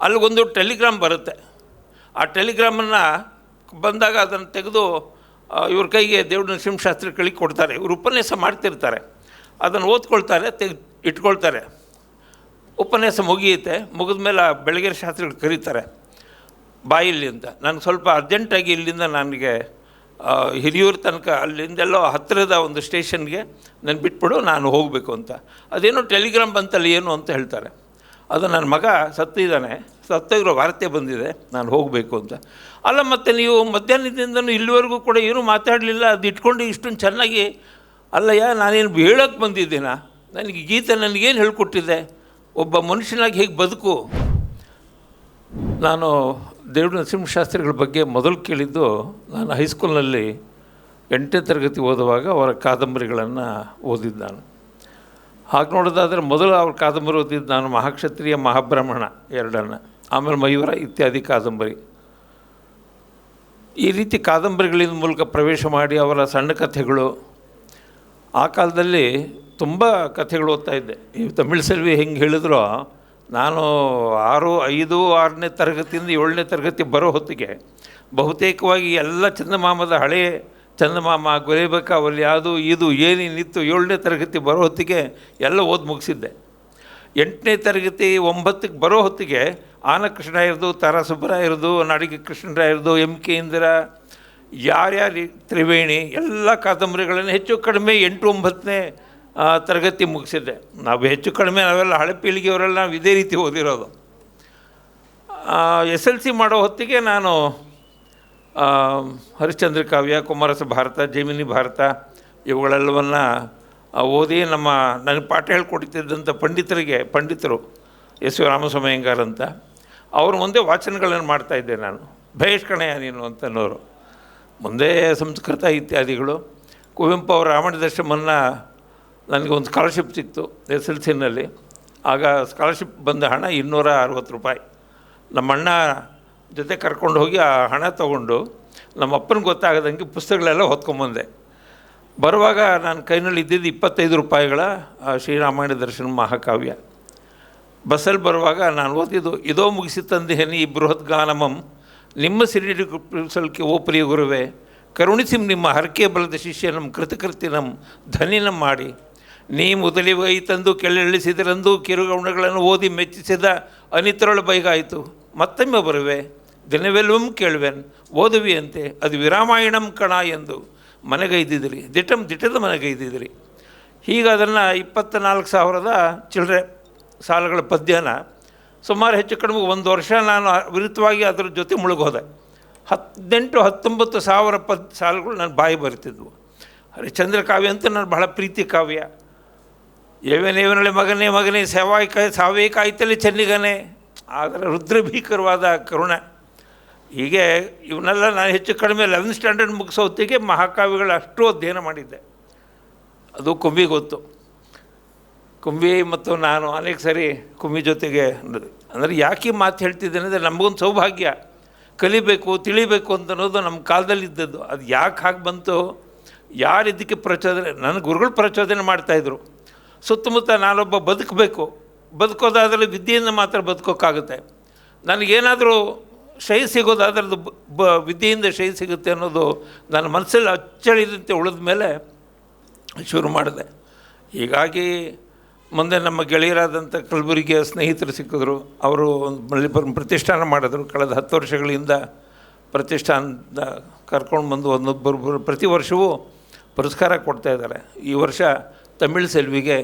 ಅಲ್ಲಿಗೊಂದು Telegram ಬರುತ್ತೆ. ಆ ಟೆಲಿಗ್ರಾಮನ್ನು ಬಂದಾಗ ಅದನ್ನು ತೆಗೆದು ಇವ್ರ ಕೈಗೆ ದೇವ್ರ ನರಸಿಂಹಶಾಸ್ತ್ರಿ ಕಳಿಗೆ ಕೊಡ್ತಾರೆ. ಇವರು ಉಪನ್ಯಾಸ ಮಾಡ್ತಿರ್ತಾರೆ. ಅದನ್ನು ಓದ್ಕೊಳ್ತಾರೆ, ತೆಗೆ, ಇಟ್ಕೊಳ್ತಾರೆ. ಉಪನ್ಯಾಸ ಮುಗಿಯುತ್ತೆ. ಮುಗಿದ ಮೇಲೆ ಆ ಬೆಳಗ್ಗೆ ಶಾಸ್ತ್ರಿಗಳು ಕರೀತಾರೆ, ಬಾಯಿಲ್ಲಿ ಅಂತ. ನಾನು ಸ್ವಲ್ಪ ಅರ್ಜೆಂಟಾಗಿ ಇಲ್ಲಿಂದ ನನಗೆ ಹಿರಿಯೂರು ತನಕ ಅಲ್ಲಿಂದೆಲ್ಲೋ ಹತ್ತಿರದ ಒಂದು ಸ್ಟೇಷನ್ಗೆ ನಾನು ಬಿಟ್ಬಿಡು, ನಾನು ಹೋಗಬೇಕು ಅಂತ. ಅದೇನೋ ಟೆಲಿಗ್ರಾಮ್ ಬಂತಲ್ಲ ಏನು ಅಂತ ಹೇಳ್ತಾರೆ. ಅದು ನನ್ನ ಮಗ ಸತ್ತಿದ್ದಾನೆ ಸತ್ತಿರೋ ವಾರ್ತೆ ಬಂದಿದೆ. ನಾನು ಹೋಗಬೇಕು ಅಂತ. ಅಲ್ಲ, ಮತ್ತು ನೀವು ಮಧ್ಯಾಹ್ನದಿಂದನೂ ಇಲ್ಲಿವರೆಗೂ ಕೂಡ ಏನೂ ಮಾತಾಡಲಿಲ್ಲ. ಅದು ಇಟ್ಕೊಂಡು ಇಷ್ಟೊಂದು ಚೆನ್ನಾಗಿ, ಅಲ್ಲಯ್ಯ, ನಾನೇನು ಹೇಳೋಕ್ಕೆ ಬಂದಿದ್ದೀನ? ನನಗೆ ಗೀತೆ ನನಗೇನು ಹೇಳ್ಕೊಟ್ಟಿದೆ? ಒಬ್ಬ ಮನುಷ್ಯನಾಗಿ ಹೇಗೆ ಬದುಕು? ನಾನು ದೇವ್ರ ನರಸಿಂಹಶಾಸ್ತ್ರಿಗಳ ಬಗ್ಗೆ ಮೊದಲು ಕೇಳಿದ್ದು, ನಾನು ಹೈಸ್ಕೂಲ್ನಲ್ಲಿ ಎಂಟನೇ ತರಗತಿ ಓದುವಾಗ ಅವರ ಕಾದಂಬರಿಗಳನ್ನು ಓದಿದ್ದು ನಾನು. ಹಾಗೆ ನೋಡೋದಾದರೆ ಮೊದಲು ಅವ್ರ ಕಾದಂಬರಿ ಓದಿದ್ದು ನಾನು ಮಹಾಕ್ಷತ್ರಿಯ ಮಹಾಬ್ರಹ್ಮಣ ಎರಡನ್ನು, ಆಮೇಲೆ ಮಯೂರ ಇತ್ಯಾದಿ ಕಾದಂಬರಿ. ಈ ರೀತಿ ಕಾದಂಬರಿಗಳಿನ ಮೂಲಕ ಪ್ರವೇಶ ಮಾಡಿ ಅವರ ಸಣ್ಣ ಕಥೆಗಳು. ಆ ಕಾಲದಲ್ಲಿ ತುಂಬ ಕಥೆಗಳು ಓದ್ತಾ ಇದ್ದೆ. ಈ ತಮಿಳು ಸೆಲ್ವಿ ಹೆಂಗೆ ಹೇಳಿದ್ರೋ, ನಾನು ಆರು, ಐದು, ಆರನೇ ತರಗತಿಯಿಂದ ಏಳನೇ ತರಗತಿ ಬರೋ ಹೊತ್ತಿಗೆ ಬಹುತೇಕವಾಗಿ ಎಲ್ಲ ಚಂದಮಾಮದ ಹಳೆ ಚಂದಮಾಮ ಗೊರೇಬೇಕಾವಲ್ಲಿ ಅದು ಇದು ಏನೇನಿತ್ತು ಏಳನೇ ತರಗತಿ ಬರೋ ಹೊತ್ತಿಗೆ ಎಲ್ಲ ಓದಿ ಮುಗಿಸಿದ್ದೆ. ಎಂಟನೇ ತರಗತಿ ಒಂಬತ್ತಕ್ಕೆ ಬರೋ ಹೊತ್ತಿಗೆ ಆನಕೃಷ್ಣ ಇರೋದು, ತಾರಾಸುಬ್ಬರಾಯರದು, ನಾಡಿಗೆ ಕೃಷ್ಣರಾಯರದು, ಎಂ ಕೆ ಇಂದಿರ, ಯಾರ್ಯಾರು ತ್ರಿವೇಣಿ, ಎಲ್ಲ ಕಾದಂಬರಿಗಳನ್ನು ಹೆಚ್ಚು ಕಡಿಮೆ ಎಂಟು ಒಂಬತ್ತನೇ ತರಗತಿ ಮುಗಿಸಿದ್ದೆ. ನಾವು ಹೆಚ್ಚು ಕಡಿಮೆ ನಾವೆಲ್ಲ ಹಳೆ ಪೀಳಿಗೆಯವರೆಲ್ಲ ನಾವು ಇದೇ ರೀತಿ ಓದಿರೋದು. ಎಸ್ ಎಲ್ ಸಿ ಮಾಡೋ ಹೊತ್ತಿಗೆ ನಾನು ಹರಿಶ್ಚಂದ್ರ ಕಾವ್ಯ, ಕುಮಾರಸ ಭಾರತ, ಜೈಮಿನಿ ಭಾರತ, ಇವುಗಳೆಲ್ಲವನ್ನು ಓದಿ ನಮ್ಮ, ನನಗೆ ಪಾಠ ಹೇಳ್ಕೊಡ್ತಿದ್ದಂಥ ಪಂಡಿತರಿಗೆ, ಪಂಡಿತರು ಎಸ್ ವಿ ರಾಮಸ್ವಾಮಯ್ಯಂಗಾರ್ ಅಂತ, ಅವ್ರ ಮುಂದೆ ವಾಚನಗಳನ್ನು ಮಾಡ್ತಾಯಿದ್ದೆ ನಾನು. ಕಣಯ್ಯ ನೀನು ಅಂತನೋರು ಮುಂದೆ ಸಂಸ್ಕೃತ ಇತ್ಯಾದಿಗಳು. ಕುವೆಂಪು ಅವರ ರಾಮಣ ದರ್ಶನಮನ್ನ ನನಗೆ ಒಂದು ಸ್ಕಾಲರ್ಶಿಪ್ ಸಿಕ್ತು ಎಸ್ ಎಲ್ ಸಿನಲ್ಲಿ ಆಗ ಸ್ಕಾಲರ್ಶಿಪ್ ಬಂದ ಹಣ ಇನ್ನೂರ ಅರವತ್ತು ರೂಪಾಯಿ. ನಮ್ಮ ಅಣ್ಣ ಜೊತೆ ಕರ್ಕೊಂಡು ಹೋಗಿ ಆ ಹಣ ತೊಗೊಂಡು ನಮ್ಮ ಅಪ್ಪನಿಗೆ ಗೊತ್ತಾಗದಂಗೆ ಪುಸ್ತಕಗಳೆಲ್ಲ ಹೊತ್ಕೊಂಬಂದೆ. ಬರುವಾಗ ನಾನು ಕೈನಲ್ಲಿ ಇದ್ದಿದ್ದು ಇಪ್ಪತ್ತೈದು ರೂಪಾಯಿಗಳ ಶ್ರೀರಾಮಾಯಣ ದರ್ಶನ ಮಹಾಕಾವ್ಯ. ಬಸ್ಸಲ್ಲಿ ಬರುವಾಗ ನಾನು ಓದಿದ್ದು, ಇದೋ ಮುಗಿಸಿ ತಂದೆಹನಿ ಬೃಹತ್ ಗಾನಮಂ. ನಿಮ್ಮ ಸಿರಿಡಿ ಸಲ್ಕೆ ಓ ಪ್ರಿಯ ಗುರುವೆ. ಕರುಣಿಸಿಂ ನಿಮ್ಮ ಹರಕೆ ಬಲದ ಶಿಷ್ಯನಂ ಕೃತಕೃತಿನಂ ಧನಿನಂ ಮಾಡಿ. ನೀ ಮೊದಲಿವೈ ತಂದು ಕೆಳಳಿಸಿದರಂದು ಕಿರುಗೌಣಗಳನ್ನು ಓದಿ ಮೆಚ್ಚಿಸಿದ ಅನಿತರೊಳ ಬೈಗಾಯಿತು. ಮತ್ತೊಮ್ಮೆ ಬರುವೆ, ದಿನವೆಲ್ಲವೂ ಕೇಳುವೆನ್, ಓದುವಿಯಂತೆ, ಅದು ವಿರಾಮಾಯಣಂ ಕಣ ಎಂದು ಮನೆಗೈದಿದ್ರಿ, ದಿಟಂ ದಿಟದ ಮನೆಗೈದಿದ್ರಿ. ಹೀಗೆ ಅದನ್ನು ಇಪ್ಪತ್ತ ನಾಲ್ಕು ಸಾವಿರದ ಚಿಲ್ಲರೆ ಸಾಲುಗಳ ಪದ್ಯನ, ಸುಮಾರು ಹೆಚ್ಚು ಕಡಿಮೆ ಒಂದು ವರ್ಷ ನಾನು ವಿರುದ್ಧವಾಗಿ ಅದರ ಜೊತೆ ಮುಳುಗೋದೆ. ಹದಿನೆಂಟು ಹತ್ತೊಂಬತ್ತು ಸಾವಿರ ಪದ್ ಸಾಲುಗಳು ನನ್ನ ಬಾಯಿ ಬರ್ತಿದ್ವು ಹರಿಶ್ಚಂದ್ರ ಕಾವ್ಯ ಅಂತ ನಾನು ಬಹಳ ಪ್ರೀತಿ ಕಾವ್ಯ. ಏವೇನೇವನಳೆ ಮಗನೇ ಮಗನೇ ಸೇವಾಯ್ ಕಾಯ್ ಸಾವೇ ಕಾಯ್ತಲೇ ಚೆನ್ನಿಗನೇ ಆದರೆ ರುದ್ರಭೀಕರವಾದ ಕರುಣ. ಹೀಗೆ ಇವನ್ನೆಲ್ಲ ನಾನು ಹೆಚ್ಚು ಕಡಿಮೆ ಲೆವೆನ್ ಸ್ಟ್ಯಾಂಡರ್ಡ್ ಮುಗಿಸೋ ಹೊತ್ತಿಗೆ ಮಹಾಕಾವ್ಯಗಳು ಅಷ್ಟು ಅಧ್ಯಯನ ಮಾಡಿದ್ದೆ. ಅದು ಕುಂಬಿ ಗೊತ್ತು. ಕುಂಬಿ ಮತ್ತು ನಾನು ಅನೇಕ ಸರಿ ಕುಂಬಿ ಜೊತೆಗೆ ಅಂದರೆ ಯಾಕೆ ಮಾತು ಹೇಳ್ತಿದ್ದೇನೆ ಅಂದರೆ ನಮಗೊಂದು ಸೌಭಾಗ್ಯ. ಕಲಿಬೇಕು, ತಿಳಿಬೇಕು ಅಂತ ಅನ್ನೋದು ನಮ್ಮ ಕಾಲದಲ್ಲಿ ಇದ್ದದ್ದು ಅದು ಯಾಕೆ ಹಾಗೆ ಬಂತು? ಯಾರು ಇದಕ್ಕೆ ಪ್ರಚೋದನೆ ನನ್ನ ಗುರುಗಳು ಪ್ರಚೋದನೆ ಮಾಡ್ತಾಯಿದ್ರು ಸುತ್ತಮುತ್ತ ನಾನೊಬ್ಬ ಬದುಕಬೇಕು. ಬದುಕೋದಾದರೆ ವಿದ್ಯೆಯಿಂದ ಮಾತ್ರ ಬದುಕೋಕ್ಕಾಗುತ್ತೆ. ನನಗೇನಾದರೂ ಶೈ ಸಿಗೋದಾದ್ರದ್ದು ಬ ವಿದ್ಯೆಯಿಂದ ಶೈ ಸಿಗುತ್ತೆ ಅನ್ನೋದು ನನ್ನ ಮನಸ್ಸಲ್ಲಿ ಅಚ್ಚಳಿದಂತೆ ಉಳಿದ ಮೇಲೆ ಶುರು ಮಾಡಿದೆ. ಹೀಗಾಗಿ ಮುಂದೆ ನಮ್ಮ ಗೆಳೆಯರಾದಂಥ ಕಲಬುರಗಿಯ ಸ್ನೇಹಿತರು ಸಿಕ್ಕಿದ್ರು. ಅವರು ಒಂದು ಪ್ರತಿಷ್ಠಾನ ಮಾಡಿದ್ರು. ಕಳೆದ ಹತ್ತು ವರ್ಷಗಳಿಂದ ಪ್ರತಿಷ್ಠಾನದ ಕರ್ಕೊಂಡು ಬಂದು ಒಂದೊಬ್ಬರು ಪ್ರತಿ ವರ್ಷವೂ ಪುರಸ್ಕಾರ ಕೊಡ್ತಾ ಇದ್ದಾರೆ. ಈ ವರ್ಷ ತಮಿಳು ಸೆಲ್ವಿಗೆ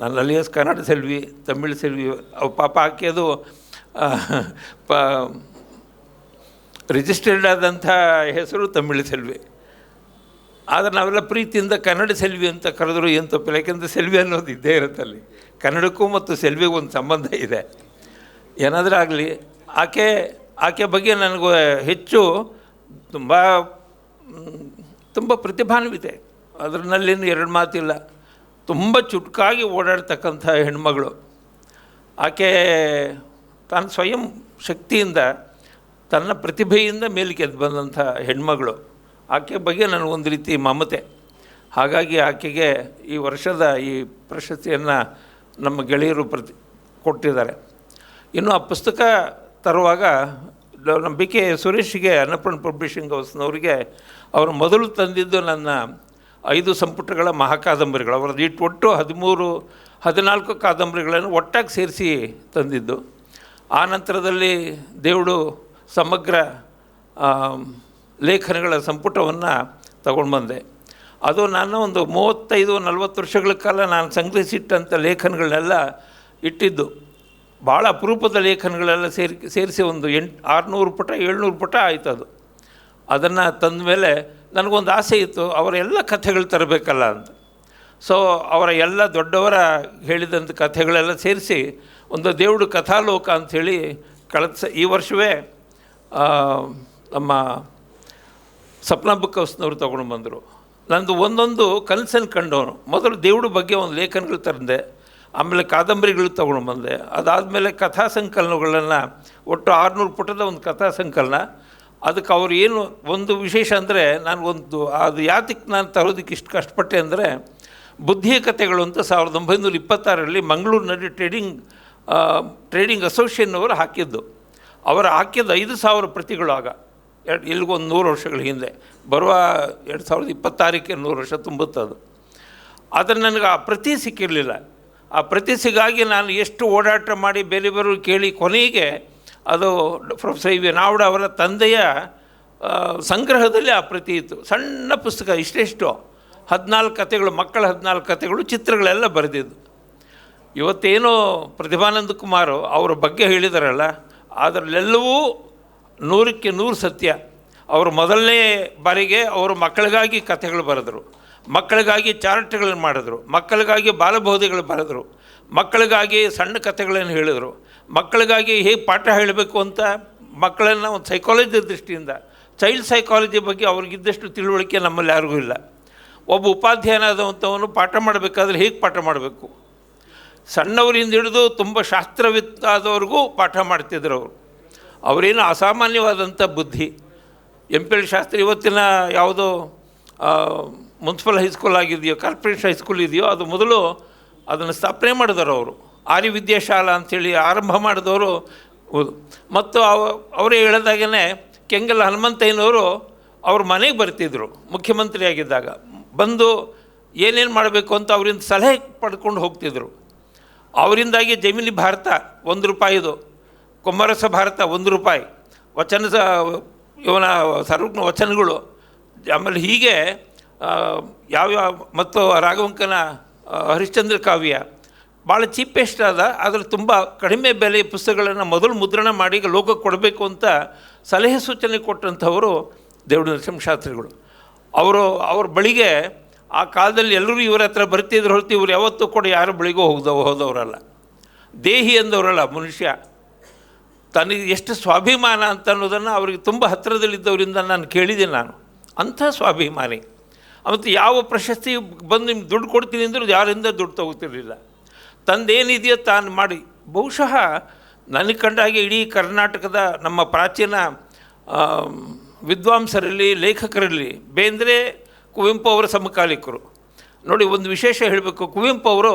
ನಾನು ಅಲಿಯಸ್ ಕನ್ನಡ ಸೆಲ್ವಿ, ತಮಿಳ್ ಸೆಲ್ವಿ, ಅವು ಪಾಪ ಆಕೆ ಅದು ಪ ರಿಜಿಸ್ಟರ್ಡ್ ಆದಂಥ ಹೆಸರು ತಮಿಳ್ ಸೆಲ್ವಿ. ಆದರೆ ನಾವೆಲ್ಲ ಪ್ರೀತಿಯಿಂದ ಕನ್ನಡ ಸೆಲ್ವಿ ಅಂತ ಕರೆದ್ರು ಏನು ತಪ್ಪಿಲ್ಲ ಯಾಕೆಂದರೆ ಸೆಲ್ವಿ ಅನ್ನೋದು ಇದ್ದೇ ಇರುತ್ತೆ ಅಲ್ಲಿ. ಕನ್ನಡಕ್ಕೂ ಮತ್ತು ಸೆಲ್ವಿಗೂ ಒಂದು ಸಂಬಂಧ ಇದೆ. ಏನಾದರೂ ಆಗಲಿ, ಆಕೆ ಆಕೆ ಬಗ್ಗೆ ನನಗೆ ಹೆಚ್ಚು ತುಂಬ ತುಂಬ ಪ್ರತಿಭಾನ್ವಿತೆ ಅದರಲ್ಲಿ ಎರಡು ಮಾತಿಲ್ಲ. ತುಂಬ ಚುಟ್ಕಾಗಿ ಓಡಾಡ್ತಕ್ಕಂಥ ಹೆಣ್ಮಗಳು. ಆಕೆ ತಾನು ಸ್ವಯಂ ಶಕ್ತಿಯಿಂದ, ತನ್ನ ಪ್ರತಿಭೆಯಿಂದ ಮೇಲಕ್ಕೆ ಎದ್ದು ಬಂದಂಥ ಹೆಣ್ಮಗಳು. ಆಕೆ ಬಗ್ಗೆ ನನಗೊಂದು ರೀತಿ ಮಮತೆ. ಹಾಗಾಗಿ ಆಕೆಗೆ ಈ ವರ್ಷದ ಈ ಪ್ರಶಸ್ತಿಯನ್ನು ನಮ್ಮ ಗೆಳೆಯರು ಪ್ರತಿ ಕೊಟ್ಟಿದ್ದಾರೆ. ಇನ್ನು ಆ ಪುಸ್ತಕ ತರುವಾಗ ನಮ್ಮ ಬಿ ಕೆ ಸುರೇಶ್ಗೆ ಅನ್ನಪೂರ್ಣ ಪಬ್ಲಿಷಿಂಗ್ ಹೌಸ್ನವರಿಗೆ, ಅವರು ಮೊದಲು ತಂದಿದ್ದು ನನ್ನ ಐದು ಸಂಪುಟಗಳ ಮಹಾಕಾದಂಬರಿಗಳು ಅವರದ್ದು ಇಟ್ಟು ಒಟ್ಟು ಹದಿಮೂರು, ಹದಿನಾಲ್ಕು ಕಾದಂಬರಿಗಳನ್ನು ಒಟ್ಟಾಗಿ ಸೇರಿಸಿ ತಂದಿದ್ದು. ಆ ನಂತರದಲ್ಲಿ ದೇವಳು ಸಮಗ್ರ ಲೇಖನಗಳ ಸಂಪುಟವನ್ನು ತಗೊಂಡು ಬಂದೆ. ಅದು ನಾನು ಒಂದು ಮೂವತ್ತೈದು, ನಲವತ್ತು ವರ್ಷಗಳ ಕಾಲ ನಾನು ಸಂಗ್ರಹಿಸಿಟ್ಟಂಥ ಲೇಖನಗಳನ್ನೆಲ್ಲ ಇಟ್ಟಿದ್ದು. ಭಾಳ ಅಪರೂಪದ ಲೇಖನಗಳೆಲ್ಲ ಸೇರಿ, ಸೇರಿಸಿ ಒಂದು ಎಂಟು, ಆರುನೂರು ಪುಟ, ಏಳ್ನೂರು ಪುಟ ಆಯ್ತು ಅದು ಅದನ್ನು ತಂದ ಮೇಲೆ ನನಗೊಂದು ಆಸೆ ಇತ್ತು, ಅವರ ಎಲ್ಲ ಕಥೆಗಳು ತರಬೇಕಲ್ಲ ಅಂತ. ಸೊ ಅವರ ಎಲ್ಲ ದೊಡ್ಡವರ ಹೇಳಿದಂಥ ಕಥೆಗಳೆಲ್ಲ ಸೇರಿಸಿ ಒಂದು ದೇವ್ರ ಕಥಾಲೋಕ ಅಂಥೇಳಿ ಕಳೆದ ಸ ಈ ವರ್ಷವೇ ನಮ್ಮ ಸಪ್ನಾ ಬುಕ್ ಹೌಸ್ನವ್ರು ತೊಗೊಂಡು ಬಂದರು. ನಂದು ಒಂದೊಂದು ಕನಸನ್ನು ಕಂಡವನು. ಮೊದಲು ದೇವ್ರ ಬಗ್ಗೆ ಒಂದು ಲೇಖನಗಳು ತಂದೆ ಆಮೇಲೆ ಕಾದಂಬರಿಗಳು ತೊಗೊಂಡು ಬಂದೆ. ಅದಾದಮೇಲೆ ಕಥಾ ಸಂಕಲನಗಳನ್ನು ಒಟ್ಟು ಆರುನೂರು ಪುಟದ ಒಂದು ಕಥಾ ಸಂಕಲನ. ಅದಕ್ಕೆ ಅವ್ರು ಏನು ಒಂದು ವಿಶೇಷ ಅಂದರೆ ನನಗೊಂದು ಅದು ಯಾತಕ್ಕೆ ನಾನು ತರೋದಕ್ಕೆ ಇಷ್ಟು ಕಷ್ಟಪಟ್ಟೆ ಅಂದರೆ ಬುದ್ಧಿಯ ಕಥೆಗಳು ಅಂತ ಸಾವಿರದ ಒಂಬೈನೂರ ಇಪ್ಪತ್ತಾರರಲ್ಲಿ ಮಂಗಳೂರಿನಲ್ಲಿ ಟ್ರೇಡಿಂಗ್ ಟ್ರೇಡಿಂಗ್ ಅಸೋಸಿಯೇಷನ್ ಅವರು ಹಾಕಿದ್ದು. ಅವರು ಹಾಕಿದ ಐದು ಸಾವಿರ ಪ್ರತಿಗಳು ಆಗ. ಎರಡು ಇಲ್ಲಿಗೊಂದು ನೂರು ವರ್ಷಗಳ ಹಿಂದೆ. ಬರುವ ಎರಡು ಸಾವಿರದ ಇಪ್ಪತ್ತಾರಕ್ಕೆ ನೂರು ವರ್ಷ ತುಂಬುತ್ತದು ಆದರೆ ನನಗೆ ಆ ಪ್ರತಿ ಸಿಕ್ಕಿರಲಿಲ್ಲ ಆ ಪ್ರತಿ ಸಿಗಾಗಿ ನಾನು ಎಷ್ಟು ಓಡಾಟ ಮಾಡಿ ಬೇರೆ ಬೇರೆ ಕೇಳಿ ಕೊನೆಗೆ ಅದು ಪ್ರೊಫೆಸರ್ ವಿ ನಾವ್ಡ ಅವರ ತಂದೆಯ ಸಂಗ್ರಹದಲ್ಲಿ ಆ ಪ್ರತಿ ಇತ್ತು. ಸಣ್ಣ ಪುಸ್ತಕ ಇಷ್ಟೆಷ್ಟು ಹದಿನಾಲ್ಕು ಕಥೆಗಳು ಮಕ್ಕಳ ಹದಿನಾಲ್ಕು ಕಥೆಗಳು ಚಿತ್ರಗಳೆಲ್ಲ ಬರೆದಿದ್ದು. ಇವತ್ತೇನೋ ಪ್ರತಿಭಾನಂದ ಕುಮಾರ್ ಅವರ ಬಗ್ಗೆ ಹೇಳಿದಾರಲ್ಲ, ಅದರಲ್ಲೆಲ್ಲವೂ ನೂರಕ್ಕೆ ನೂರು ಸತ್ಯ. ಅವರು ಮೊದಲನೇ ಬಾರಿಗೆ ಅವರು ಮಕ್ಕಳಿಗಾಗಿ ಕಥೆಗಳು ಬರೆದರು. ಮಕ್ಕಳಿಗಾಗಿ ಚಾರ್ಟ್ಗಳನ್ನು ಮಾಡಿದ್ರು, ಮಕ್ಕಳಿಗಾಗಿ ಬಾಲಬೋಧೆಗಳು ಬರೆದರು, ಮಕ್ಕಳಿಗಾಗಿ ಸಣ್ಣ ಕಥೆಗಳನ್ನು ಹೇಳಿದರು, ಮಕ್ಕಳಿಗಾಗಿ ಹೇಗೆ ಪಾಠ ಹೇಳಬೇಕು ಅಂತ ಮಕ್ಕಳನ್ನು ಒಂದು ಸೈಕಾಲಜಿ ದೃಷ್ಟಿಯಿಂದ ಚೈಲ್ಡ್ ಸೈಕಾಲಜಿ ಬಗ್ಗೆ ಅವ್ರಿಗಿದ್ದಷ್ಟು ತಿಳುವಳಿಕೆ ನಮ್ಮಲ್ಲಿ ಯಾರಿಗೂ ಇಲ್ಲ. ಒಬ್ಬ ಉಪಾಧ್ಯಾಯನಾದಂಥವನು ಪಾಠ ಮಾಡಬೇಕಾದ್ರೆ ಹೇಗೆ ಪಾಠ ಮಾಡಬೇಕು? ಸಣ್ಣವರಿಂದ ಹಿಡಿದು ತುಂಬ ಶಾಸ್ತ್ರವಿತ್ತಾದವ್ರಿಗೂ ಪಾಠ ಮಾಡ್ತಿದ್ರು ಅವರು. ಅವರೇನು ಅಸಾಮಾನ್ಯವಾದಂಥ ಬುದ್ಧಿ. ಎಂ ಪಿ ಎಲ್ ಶಾಸ್ತ್ರಿ ಇವತ್ತಿನ ಯಾವುದೋ ಮುನ್ಸಿಪಲ್ ಹೈಸ್ಕೂಲ್ ಆಗಿದೆಯೋ ಕಾರ್ಪೊರೇಷನ್ ಹೈಸ್ಕೂಲ್ ಇದೆಯೋ, ಅದು ಮೊದಲು ಅದನ್ನು ಸ್ಥಾಪನೆ ಮಾಡಿದವರು ಅವರು. ಆರ್ಯ ವಿದ್ಯಾಶಾಲಾ ಅಂಥೇಳಿ ಆರಂಭ ಮಾಡಿದವರು ಮತ್ತು ಅವ, ಅವರೇ ಹೇಳಿದಾಗೇ ಕೆಂಗಲ್ ಹನುಮಂತಯ್ಯನವರು ಅವ್ರ ಮನೆಗೆ ಬರ್ತಿದ್ದರು ಮುಖ್ಯಮಂತ್ರಿ ಆಗಿದ್ದಾಗ. ಬಂದು ಏನೇನು ಮಾಡಬೇಕು ಅಂತ ಅವರಿಂದ ಸಲಹೆ ಪಡ್ಕೊಂಡು ಹೋಗ್ತಿದ್ರು. ಅವರಿಂದಾಗಿ ಜಮೀನಿ ಭಾರತ ಒಂದು ರೂಪಾಯಿದು ಕುಮಾರಸ ಭಾರತ ಒಂದು ರೂಪಾಯಿ. ವಚನ ಇವನ ಸರ್ವಜ್ಞ ವಚನಗಳು, ಆಮೇಲೆ ಹೀಗೆ ಯಾವ್ಯಾವ ಮತ್ತು ರಾಘವಂಕನ ಹರಿಶ್ಚಂದ್ರ ಕಾವ್ಯ ಭಾಳ ಚೀಪೆಸ್ಟ್ ಆದ ಆದರೆ ತುಂಬ ಕಡಿಮೆ ಬೆಲೆಯ ಪುಸ್ತಕಗಳನ್ನು ಮೊದಲು ಮುದ್ರಣ ಮಾಡಿ ಈಗ ಲೋಕಕ್ಕೆ ಕೊಡಬೇಕು ಅಂತ ಸಲಹೆ ಸೂಚನೆ ಕೊಟ್ಟಂಥವರು ದೇವಡು ನರಸಿಂಹಶಾಸ್ತ್ರಿಗಳು ಅವರು, ಅವ್ರ ಬಳಿಗೆ ಆ ಕಾಲದಲ್ಲಿ ಎಲ್ಲರೂ ಇವರ ಹತ್ರ ಬರ್ತಿದ್ರು ಹೊರತು ಇವ್ರು ಯಾವತ್ತೂ ಕೂಡ ಯಾರ ಬಳಿಗೂ ಹೋಗ್ದ, ಹೋದವರಲ್ಲ. ದೇಹಿ ಅಂದವರಲ್ಲ ಮನುಷ್ಯ. ತನಗೆ ಎಷ್ಟು ಸ್ವಾಭಿಮಾನ ಅಂತ ಅನ್ನೋದನ್ನು ಅವ್ರಿಗೆ ತುಂಬ ಹತ್ತಿರದಲ್ಲಿದ್ದವರಿಂದ ನಾನು ಕೇಳಿದೆ ನಾನು. ಅಂಥ ಸ್ವಾಭಿಮಾನಿ. ಮತ್ತು ಯಾವ ಪ್ರಶಸ್ತಿ ಬಂದು ನಿಮ್ಗೆ ದುಡ್ಡು ಕೊಡ್ತೀನಿ ಅಂದರೂ ಯಾರಿಂದ ದುಡ್ಡು ತಗೋತಿರಲಿಲ್ಲ. ತಂದೇನಿದೆಯೋ ತಾನು ಮಾಡಿ. ಬಹುಶಃ ನನಗೆ ಕಂಡ ಹಾಗೆ ಇಡೀ ಕರ್ನಾಟಕದ ನಮ್ಮ ಪ್ರಾಚೀನ ವಿದ್ವಾಂಸರಲ್ಲಿ, ಲೇಖಕರಲ್ಲಿ, ಬೇಂದ್ರೆ ಕುವೆಂಪು ಅವರ ಸಮಕಾಲಿಕರು. ನೋಡಿ, ಒಂದು ವಿಶೇಷ ಹೇಳಬೇಕು. ಕುವೆಂಪು ಅವರು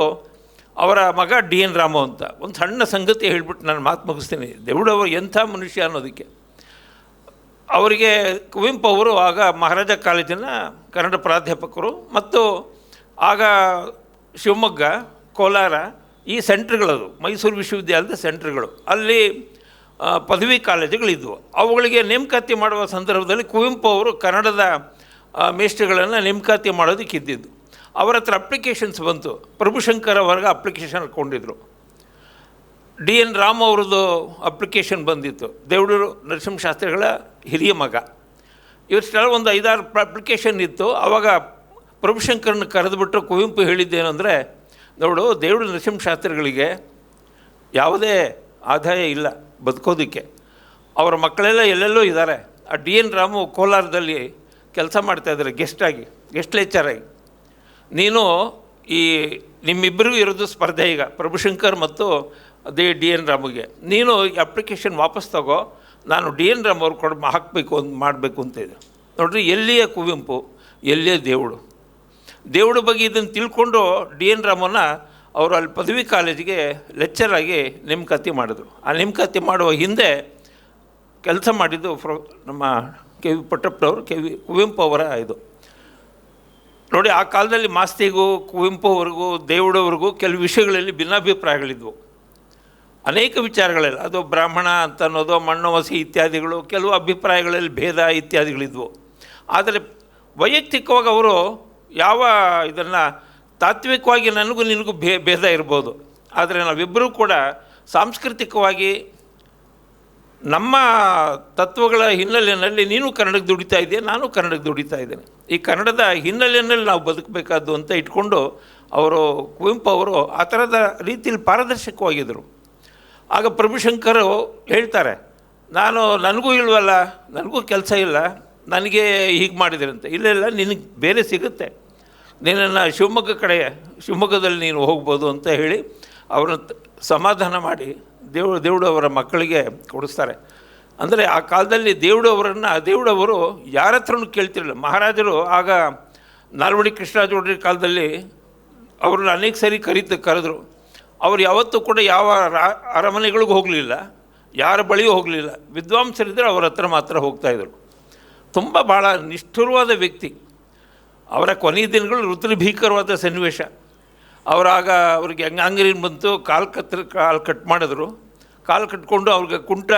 ಅವರ ಮಗ ಡಿ ಎನ್ ರಾಮು ಅಂತ. ಒಂದು ಸಣ್ಣ ಸಂಗತಿ ಹೇಳಿಬಿಟ್ಟು ನಾನು ಮಾತು ಮುಗಿಸ್ತೀನಿ. ದೇವುಡವರು ಎಂಥ ಮನುಷ್ಯ ಅನ್ನೋದಕ್ಕೆ. ಅವರಿಗೆ ಕುವೆಂಪು ಅವರು ಆಗ ಮಹಾರಾಜ ಕಾಲೇಜಿನ ಕನ್ನಡ ಪ್ರಾಧ್ಯಾಪಕರು ಮತ್ತು ಆಗ ಶಿವಮೊಗ್ಗ, ಕೋಲಾರ ಈ ಸೆಂಟ್ರ್ಗಳದು, ಮೈಸೂರು ವಿಶ್ವವಿದ್ಯಾಲಯದ ಸೆಂಟ್ರ್ಗಳು. ಅಲ್ಲಿ ಪದವಿ ಕಾಲೇಜುಗಳಿದ್ವು. ಅವುಗಳಿಗೆ ನೇಮಕಾತಿ ಮಾಡುವ ಸಂದರ್ಭದಲ್ಲಿ ಕುವೆಂಪು ಅವರು ಕನ್ನಡದ ಮೇಸ್ಟ್ರಿಗಳನ್ನು ನೇಮಕಾತಿ ಮಾಡೋದಕ್ಕೆ ಇದ್ದಿದ್ದು ಅವರ ಹತ್ರ ಅಪ್ಲಿಕೇಶನ್ಸ್ ಬಂತು. ಪ್ರಭುಶಂಕರ್ ಅವರಿಗೆ ಅಪ್ಲಿಕೇಶನ್ ಹಾಕ್ಕೊಂಡಿದ್ರು. ಡಿ ಎನ್ ರಾಮ್ ಅವ್ರದ್ದು ಅಪ್ಲಿಕೇಶನ್ ಬಂದಿತ್ತು. ದೇವಡೂರು ನರಸಿಂಹಶಾಸ್ತ್ರಿಗಳ ಹಿರಿಯ ಮಗ. ಇವಷ್ಟೆಲ್ಲ ಒಂದು ಐದಾರು ಅಪ್ಲಿಕೇಶನ್ ಇತ್ತು. ಆವಾಗ ಪ್ರಭುಶಂಕರನ್ನ ಕರೆದುಬಿಟ್ಟು ಕುವೆಂಪು ಹೇಳಿದ್ದೇನೆಂದರೆ ನೋಡು ದೇವಡು ನರಸಿಂಹಶಾಸ್ತ್ರಿಗಳಿಗೆ ಯಾವುದೇ ಆದಾಯ ಇಲ್ಲ ಬದುಕೋದಕ್ಕೆ. ಅವರ ಮಕ್ಕಳೆಲ್ಲ ಎಲ್ಲೆಲ್ಲೋ ಇದ್ದಾರೆ. ಆ ಡಿ ಎನ್ ರಾಮು ಕೋಲಾರದಲ್ಲಿ ಕೆಲಸ ಮಾಡ್ತಾಯಿದ್ದಾರೆ ಗೆಸ್ಟಾಗಿ ಗೆಸ್ಟ್ ಲೆಕ್ಚರಾಗಿ ನೀನು ಈ ನಿಮ್ಮಿಬ್ಬರಿಗೂ ಇರೋದು ಸ್ಪರ್ಧೆ ಈಗ. ಪ್ರಭುಶಂಕರ್ ಮತ್ತು ಅದೇ ಡಿ ಎನ್ ರಾಮಗೆ. ನೀನು ಅಪ್ಲಿಕೇಶನ್ ವಾಪಸ್ ತಗೋ, ನಾನು ಡಿ ಎನ್ ರಾಮ್ ಅವ್ರು ಕೊಡ ಹಾಕಬೇಕು ಅಂತ ಮಾಡಬೇಕು ಅಂತ ಇದೆ. ನೋಡ್ರಿ, ಎಲ್ಲಿಯೇ ಕುವೆಂಪು, ಎಲ್ಲಿಯೇ ದೇವಳು. ದೇವಳ ಬಗ್ಗೆ ಇದನ್ನು ತಿಳ್ಕೊಂಡು ಡಿ ಎನ್ ರಾಮನ್ನ ಅವರು ಅಲ್ಲಿ ಪದವಿ ಕಾಲೇಜಿಗೆ ಲೆಕ್ಚರಾಗಿ ನೇಮಕಾತಿ ಮಾಡಿದ್ರು. ಆ ನೇಮಕಾತಿ ಮಾಡುವ ಹಿಂದೆ ಕೆಲಸ ಮಾಡಿದ್ದು ಫ್ರೊ ನಮ್ಮ ಕೆ ವಿ ಪಟ್ಟಪ್ಪನವರು, ಕೆ ವಿ ಕುವೆಂಪು ಅವರ ಇದು. ನೋಡಿ, ಆ ಕಾಲದಲ್ಲಿ ಮಾಸ್ತಿಗೂ ಕುವೆಂಪು ಅವ್ರಿಗೂ ದೇವಡವ್ರಿಗೂ ಕೆಲವು ವಿಷಯಗಳಲ್ಲಿ ಭಿನ್ನಾಭಿಪ್ರಾಯಗಳಿದ್ವು. ಅನೇಕ ವಿಚಾರಗಳಲ್ಲಿ, ಅದು ಬ್ರಾಹ್ಮಣ ಅಂತ ಅನ್ನೋದು ಮಣ್ಣವಸಿ ಇತ್ಯಾದಿಗಳು, ಕೆಲವು ಅಭಿಪ್ರಾಯಗಳಲ್ಲಿ ಭೇದ ಇತ್ಯಾದಿಗಳಿದ್ವು. ಆದರೆ ವೈಯಕ್ತಿಕವಾಗಿ ಅವರು ಯಾವ ಇದನ್ನು, ತಾತ್ವಿಕವಾಗಿ ನನಗೂ ನಿನಗೂ ಭೇ, ಭೇದ ಇರ್ಬೋದು. ಆದರೆ ನಾವಿಬ್ಬರೂ ಕೂಡ ಸಾಂಸ್ಕೃತಿಕವಾಗಿ ನಮ್ಮ ತತ್ವಗಳ ಹಿನ್ನೆಲೆಯಲ್ಲಿ ನೀನು ಕನ್ನಡಕ್ಕೆ ದುಡಿತಾ ಇದೆಯಾ, ನಾನು ಕನ್ನಡಕ್ಕೆ ದುಡಿತಾ ಇದ್ದೇನೆ. ಈ ಕನ್ನಡದ ಹಿನ್ನೆಲೆಯಲ್ಲಿ ನಾವು ಬದುಕಬೇಕಾದ್ದು ಅಂತ ಇಟ್ಕೊಂಡು, ಅವರು ಕುವೆಂಪು ಅವರು ಆ ಥರದ ರೀತಿಯಲ್ಲಿ ಪಾರದರ್ಶಕವಾಗಿದ್ದರು. ಆಗ ಪ್ರಭುಶಂಕರು ಹೇಳ್ತಾರೆ, ನಾನು, ನನಗೂ ಇಲ್ವಲ್ಲ, ನನಗೂ ಕೆಲಸ ಇಲ್ಲ, ನನಗೆ ಹೀಗೆ ಮಾಡಿದ್ರಂತೆ. ಇಲ್ಲ ಇಲ್ಲ, ನಿನಗೆ ಬೇರೆ ಸಿಗುತ್ತೆ. ನಿನ್ನನ್ನು ಶಿವಮೊಗ್ಗ ಕಡೆ, ಶಿವಮೊಗ್ಗದಲ್ಲಿ ನೀನು ಹೋಗ್ಬೋದು ಅಂತ ಹೇಳಿ ಅವರನ್ನು ಸಮಾಧಾನ ಮಾಡಿ ದೇವ, ದೇವುಡು ಅವರ ಮಕ್ಕಳಿಗೆ ಕೊಡಿಸ್ತಾರೆ. ಅಂದರೆ ಆ ಕಾಲದಲ್ಲಿ ದೇವುಡವರನ್ನು ದೇವುಡವರು ಯಾರ ಹತ್ರನೂ ಕೇಳ್ತಿರಲಿಲ್ಲ. ಮಹಾರಾಜರು ಆಗ ನಾಲ್ವಡಿ ಕೃಷ್ಣರಾಜ ಕಾಲದಲ್ಲಿ ಅವ್ರನ್ನ ಅನೇಕ ಸರಿ ಕರೀತ, ಕರೆದ್ರು. ಅವ್ರು ಯಾವತ್ತೂ ಕೂಡ ಯಾವ ಅರಮನೆಗಳಿಗೂ ಹೋಗಲಿಲ್ಲ, ಯಾರ ಬಳಿಯೂ ಹೋಗಲಿಲ್ಲ. ವಿದ್ವಾಂಸರಿದ್ದರೆ ಅವರ ಹತ್ರ ಮಾತ್ರ ಹೋಗ್ತಾಯಿದ್ರು ತುಂಬ ಭಾಳ ನಿಷ್ಠುರವಾದ ವ್ಯಕ್ತಿ. ಅವರ ಕೊನೆಯ ದಿನಗಳು ಋತುಭೀಕರವಾದ ಸನ್ನಿವೇಶ. ಅವರಾಗ ಅವ್ರಿಗೆ ಅಂಗಾಂಗರಿನ ಬಂತು, ಕಾಲು ಕತ್ರ, ಕಾಲು ಕಟ್ ಮಾಡಿದ್ರು. ಕಾಲು ಕಟ್ಕೊಂಡು ಅವ್ರಿಗೆ ಕುಂಟ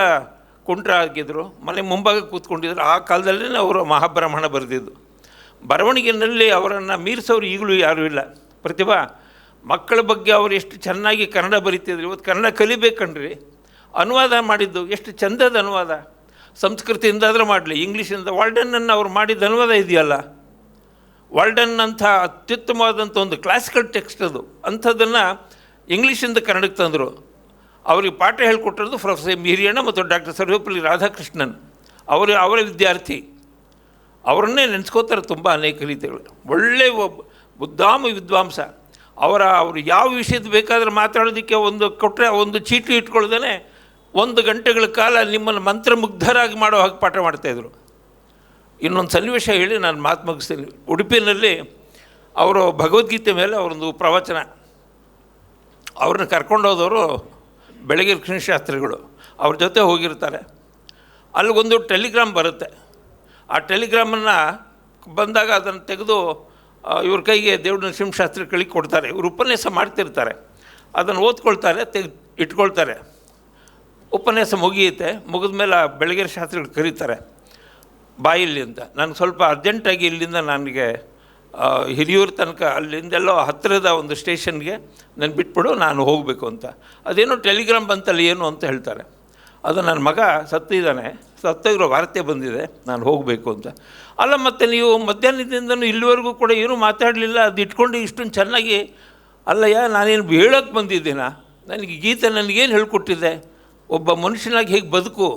ಕುಂಟ ಹಾಕಿದ್ರು. ಮನೆ ಮುಂಭಾಗ ಕೂತ್ಕೊಂಡಿದ್ರು. ಆ ಕಾಲದಲ್ಲೇ ಅವರು ಮಹಾಬ್ರಾಹ್ಮಣ ಬರೆದಿದ್ದು. ಬರವಣಿಗೆಯಲ್ಲಿ ಅವರನ್ನು ಮೀರಿಸೋರು ಈಗಲೂ ಯಾರೂ ಇಲ್ಲ. ಪ್ರತಿಭಾ ಮಕ್ಕಳ ಬಗ್ಗೆ ಅವರು ಎಷ್ಟು ಚೆನ್ನಾಗಿ ಕನ್ನಡ ಬರೀತಿದ್ರು. ಇವತ್ತು ಕನ್ನಡ ಕಲಿಬೇಕಂಡ್ರಿ ಅನುವಾದ ಮಾಡಿದ್ದು ಎಷ್ಟು ಚಂದದ ಅನುವಾದ. ಸಂಸ್ಕೃತಿಯಿಂದಾದರೂ ಮಾಡಲಿ, ಇಂಗ್ಲೀಷಿಂದ. ವಾಲ್ಡನ್ನನ್ನು ಅವ್ರು ಮಾಡಿದ ಅನುವಾದ ಇದೆಯಲ್ಲ. ವಾಲ್ಡನ್ ಅಂಥ ಅತ್ಯುತ್ತಮವಾದಂಥ ಒಂದು ಕ್ಲಾಸಿಕಲ್ ಟೆಕ್ಸ್ಟ್ ಅದು. ಅಂಥದ್ದನ್ನು ಇಂಗ್ಲೀಷಿಂದ ಕನ್ನಡಕ್ಕೆ ತಂದರು. ಅವರಿಗೆ ಪಾಠ ಹೇಳ್ಕೊಟ್ಟಿರೋದು ಪ್ರೊಫೆಸರ್ ಮೀರಿಯಣ್ಣ ಮತ್ತು ಡಾಕ್ಟರ್ ಸರ್ವೇಪಲ್ಲಿ ರಾಧಾಕೃಷ್ಣನ್. ಅವರು, ಅವರ ವಿದ್ಯಾರ್ಥಿ. ಅವರನ್ನೇ ನೆನೆಸ್ಕೋತಾರೆ ತುಂಬ ಅನೇಕ ರೀತಿಗಳು. ಒಳ್ಳೆಯ ಒಬ್ಬ ಬುದ್ಧಾಮ ವಿದ್ವಾಂಸ. ಅವರ, ಅವರು ಯಾವ ವಿಷಯದ ಬೇಕಾದರೂ ಮಾತಾಡೋದಕ್ಕೆ ಒಂದು ಕೊಟ್ಟರೆ ಒಂದು ಚೀಟಿ ಇಟ್ಕೊಳ್ದೇ ಒಂದು ಗಂಟೆಗಳ ಕಾಲ ನಿಮ್ಮನ್ನು ಮಂತ್ರಮುಗ್ಧರಾಗಿ ಮಾಡೋ ಹಾಗೆ ಪಾಠ ಮಾಡ್ತಾಯಿದ್ರು ಇನ್ನೊಂದು ಸನ್ನಿವೇಶ ಹೇಳಿ ನಾನು ಮಾತು ಮುಗಿಸ್ತೀನಿ. ಉಡುಪಿನಲ್ಲಿ ಅವರು ಭಗವದ್ಗೀತೆ ಮೇಲೆ ಅವರೊಂದು ಪ್ರವಚನ. ಅವ್ರನ್ನ ಕರ್ಕೊಂಡೋದವರು ಬೆಳಗ್ಗೆ ಕೃಷ್ಣಶಾಸ್ತ್ರಿಗಳು. ಅವ್ರ ಜೊತೆ ಹೋಗಿರ್ತಾರೆ. ಅಲ್ಲಿಗೊಂದು ಟೆಲಿಗ್ರಾಮ್ ಬರುತ್ತೆ. ಆ ಟೆಲಿಗ್ರಾಮನ್ನು ಬಂದಾಗ ಅದನ್ನು ತೆಗೆದು ಇವ್ರ ಕೈಗೆ ದೇವ್ರ ನರಸಿಂಹಶಾಸ್ತ್ರಿಗಳಿಗೆ ಕೊಡ್ತಾರೆ. ಇವರು ಉಪನ್ಯಾಸ ಮಾಡ್ತಿರ್ತಾರೆ. ಅದನ್ನು ಓದ್ಕೊಳ್ತಾರೆ, ತೆಗೆ ಇಟ್ಕೊಳ್ತಾರೆ. ಉಪನ್ಯಾಸ ಮುಗಿಯುತ್ತೆ. ಮುಗಿದ ಮೇಲೆ ಆ ಬೆಳಗೆರೆ ಶಾಸ್ತ್ರಿಗಳು ಕರೀತಾರೆ. ಬಾಯಿಲ್ಲಿ ಅಂತ. ನಾನು ಸ್ವಲ್ಪ ಅರ್ಜೆಂಟಾಗಿ ಇಲ್ಲಿಂದ ನನಗೆ ಹಿರಿಯೂರು ತನಕ ಅಲ್ಲಿಂದೆಲ್ಲೋ ಹತ್ತಿರದ ಒಂದು ಸ್ಟೇಷನ್ಗೆ ನಾನು ಬಿಟ್ಬಿಡು, ನಾನು ಹೋಗಬೇಕು ಅಂತ. ಅದೇನೋ ಟೆಲಿಗ್ರಾಮ್ ಬಂತಲ್ಲ ಏನು ಅಂತ ಹೇಳ್ತಾರೆ. ಅದು ನನ್ನ ಮಗ ಸತ್ತಿದ್ದಾನೆ. ಸತ್ತಿರೋ ವಾರ್ತೆ ಬಂದಿದೆ, ನಾನು ಹೋಗಬೇಕು ಅಂತ. ಅಲ್ಲ, ಮತ್ತು ನೀವು ಮಧ್ಯಾಹ್ನದಿಂದನೂ ಇಲ್ಲಿವರೆಗೂ ಕೂಡ ಏನೂ ಮಾತಾಡಲಿಲ್ಲ, ಅದು ಇಟ್ಕೊಂಡು ಇಷ್ಟೊಂದು ಚೆನ್ನಾಗಿ, ಅಲ್ಲಯ್ಯ, ನಾನೇನು ಹೇಳೋಕ್ಕೆ ಬಂದಿದ್ದೀನ? ನನಗೆ ಗೀತೆ ನನಗೇನು ಹೇಳ್ಕೊಟ್ಟಿದೆ? ಒಬ್ಬ ಮನುಷ್ಯನಾಗಿ ಹೇಗೆ ಬದುಕು?